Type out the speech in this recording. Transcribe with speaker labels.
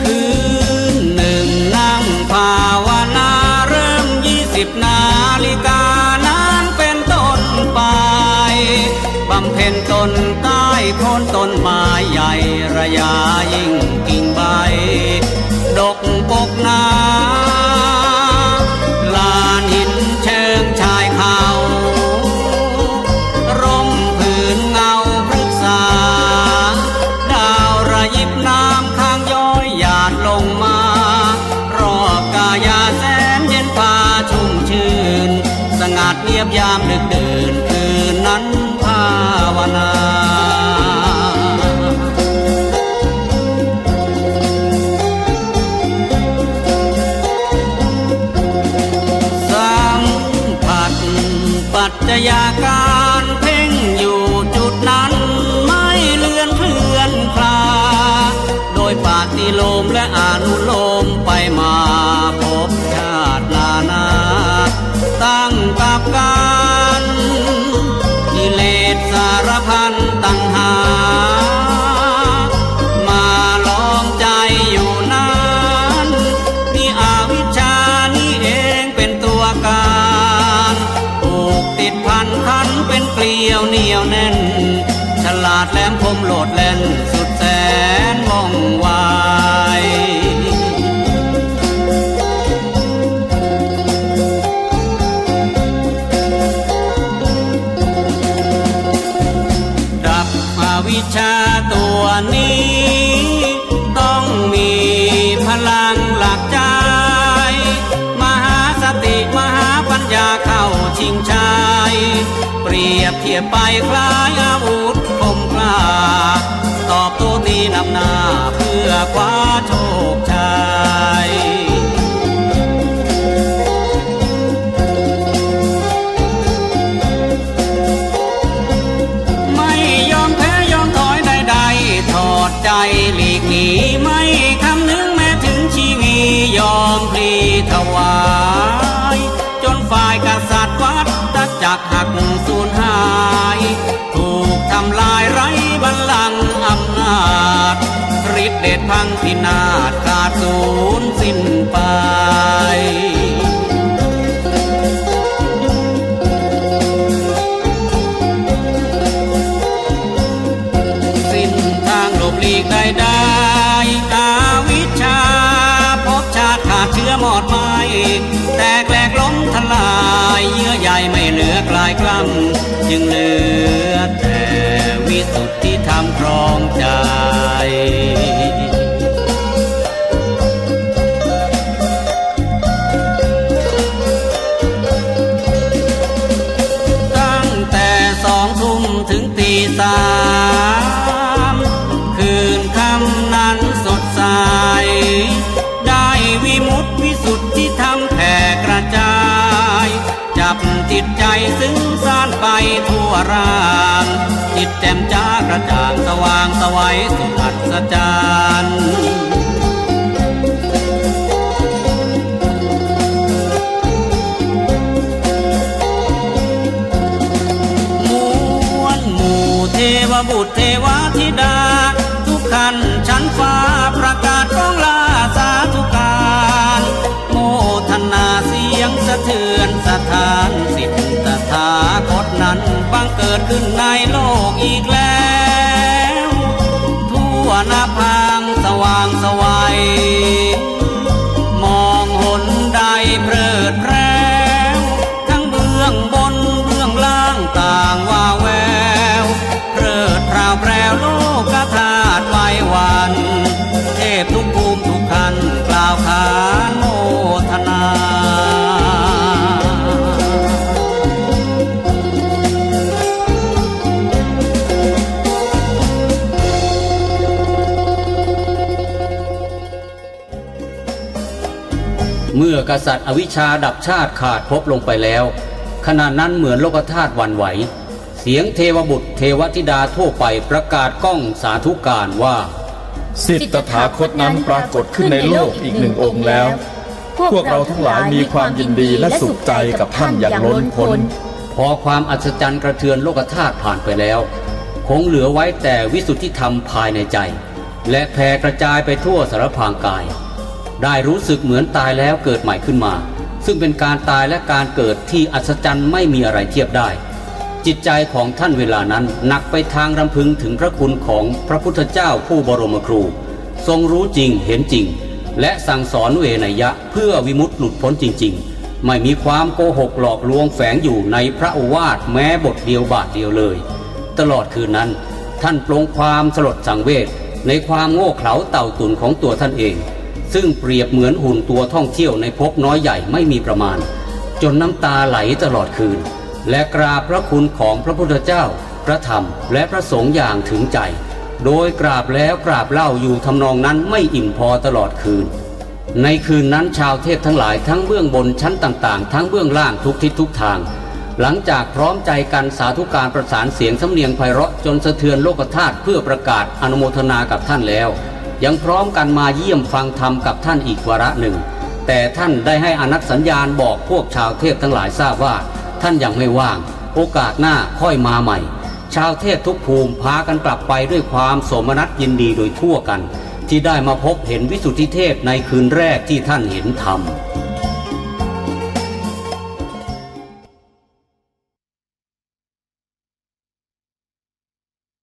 Speaker 1: คืนหนึ่งนั่งภาวนาเริ่มยี่สิบนาฬิกานานเป็นต้นไปบำเพ็ญตนใต้โคนต้นไม้ใหญ่ระยะยิ่งกิ่งใบ ดกปกนาลานหินเชิงชายเขาร่มผืนเงาพฤกษา ดาวระยิบน้ำข้างย้อยหยาดลงมา รอบกายาแสนเย็นพาชุ่มชื่น สงัดเงียบยามดึกเดื่นคืนนั้นภาวนา จจัยากาาดแหลมคมโหลดแล่นสุดแสนว่องไวดับอวิชาตัวนี้ ต้องมีพลังหลักใจ มหาสติมหาปัญญาเข้าชิงชัยเปรียบเทียบไปคล้ายอาวุธ ตอบโต้ตีนำหน้าเพื่อคว้าโชคชัยไม่ยอมแพ้ยอมถอยใดๆถอดใจหลีกหนีไม่คำนึงแม้ถึงชีวียอมพลีถวาย เดชพังพินาศขาดสูญสิ้นไปสิ้นทางหลบหลีกได้ได้อาวิชาพบชาติขาดเชื้อหมอดไม้แตกแหลกล้มทลายเยื่อใยไม่เหลือกลายกล้ำจึงเหลือแต่วิสุทธิธรรมครอ สามคืนคำนั้นสดใส ได้วิมุตติวิสุทธิธรรมแผ่กระจาย จับจิตใจซึ้งซ่านไปทั่วร่างจิตแจ่มจ้ากระจ่างสว่างสวัยสุดอัศจรรย์ บัง มื่อกษัตริย์อวิชชาดับชาติขาดภพลงไปแล้ว ขณะนั้นเหมือนโลกธาตุหวันไหว เสียงเทวบุตรเทวธิดาทั่วไปประกาศก้องสาธุการว่า
Speaker 2: สิทธตถาคตนั้นปรากฏขึ้นในโลกอีกหนึ่งองค์แล้ว พวกเราทั้งหลายมีความยินดีและสุขใจกับท่านอย่างล้นพ้น
Speaker 1: พอความอัศจรรย์กระเทือนโลกธาตุผ่านไปแล้ว คงเหลือไว้แต่วิสุทธิธรรมภายในใจ และแผ่กระจายไปทั่วสารพรางกาย ได้รู้สึกเหมือนตายแล้วเกิดใหม่ขึ้นมา ซึ่งเป็นการตายและการเกิดที่อัศจรรย์ไม่มีอะไรเทียบได้ จิตใจของท่านเวลานั้นหนักไปทางรำพึงถึงพระคุณของพระพุทธเจ้าผู้บรมครู ทรงรู้จริงเห็นจริง และสั่งสอนเวไนยะเพื่อวิมุตติหลุดพ้นจริง ๆ ไม่มีความโกหกหลอกลวงแฝงอยู่ในพระโอวาทแม้บทเดียวบาทเดียวเลย ตลอดคืนนั้น ท่านปลงความสลดสังเวชในความโง่เขลาเต่าตุนของตัวท่านเอง ซึ่งเปรียบเหมือนหุ่นตัวท่องเที่ยวในภพน้อยใหญ่ไม่มีประมาณ จนน้ำตาไหลตลอดคืน และกราบพระคุณของพระพุทธเจ้า พระธรรม และพระสงฆ์อย่างถึงใจ โดยกราบแล้วกราบเล่าอยู่ทำนองนั้นไม่อิ่มพอตลอดคืน ในคืนนั้นชาวเทพทั้งหลายทั้งเบื้องบนชั้นต่างๆ ทั้งเบื้องล่างทุกทิศทุกทาง หลังจากพร้อมใจกันสาธุการประสานเสียงสำเนียงไพเราะจนสะเทือนโลกธาตุเพื่อประกาศอนุโมทนากับท่านแล้ว ยังพร้อมกันมาเยี่ยมฟังธรรมกับท่านอีกวาระหนึ่ง แต่ท่านได้ให้อนัตสัญญาณบอกพวกชาวเทพทั้งหลายทราบว่า ท่านยังไม่ว่าง โอกาสหน้าค่อยมาใหม่ ชาวเทพทุกภูมิพากันกลับไปด้วยความโสมนัสยินดีโดยทั่วกัน ที่ได้มาพบเห็นวิสุทธิเทพในคืนแรกที่ท่านเห็นธรรม